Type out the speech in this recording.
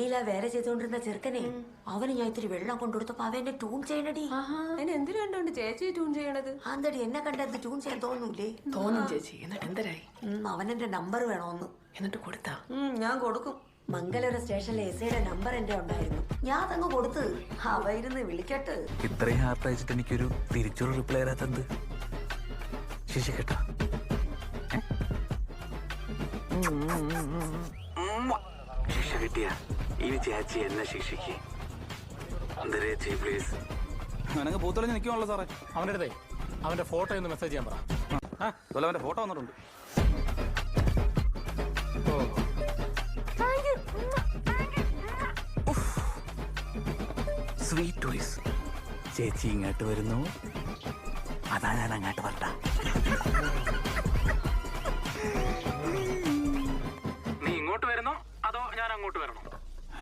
നീല വേല ചെയ്തുകൊണ്ടിരുന്ന ചെറുക്കനെ അവന് ഞാൻ ഇത്തിരി വെള്ളം കൊണ്ടുകൊടുത്തപ്പോ അവനെ ട്യൂൺ ചെയ്യണടി. എന്തിനു കണ്ടോണ്ട് ചേച്ചി ട്യൂൺ ചെയ്യണത്? ആന്തടി എന്നെ കണ്ടത് ട്യൂൺ ചെയ്യാൻ തോന്നൂലേ? തോന്നും ചേച്ചി. എന്നിട്ട് എന്തരായി? അവൻ എന്റെ നമ്പർ വേണോന്ന്. എന്നിട്ട് കൊടുത്താ? ഞാൻ കൊടുക്കും. മംഗലൂരു സ്റ്റേഷനിലെ എസ് ഐയുടെ നമ്പർ എന്റെ ഉണ്ടായിരുന്നു. ഞാൻ അതങ്ങ് കൊടുത്ത് അവ ഇരുന്ന് വിളിക്കട്ട്. ഇത്രയും ഹാർട്ട് അയച്ചിട്ട് എനിക്കൊരു തിരിച്ചൊരു റിപ്ലൈ തരാത്തത് ശശി കേട്ടാ. ശിക്ഷ കിട്ടിയ? ഇനി ചേച്ചി എന്നെ ശിക്ഷിക്കും. ചേച്ചി പ്ലീസ് നിനക്ക് പൂത്തൊളിഞ്ഞ് നിൽക്കുവാണല്ലോ സാറേ. അവന്റെ അടുത്തേ. അവന്റെ ഫോട്ടോ ഒന്ന് മെസ്സേജ് ചെയ്യാൻ പറ. ആ അവന്റെ ഫോട്ടോ വന്നിട്ടുണ്ട്. സ്വീറ്റ് ടോയ്സ് ചേച്ചി ഇങ്ങോട്ട് വരുന്നു. അതാ ഞാൻ അങ്ങോട്ട് വരട്ട നീ ഇങ്ങോട്ട് വരുന്നോ അതോ ഞാൻ അങ്ങോട്ട് വരണോ?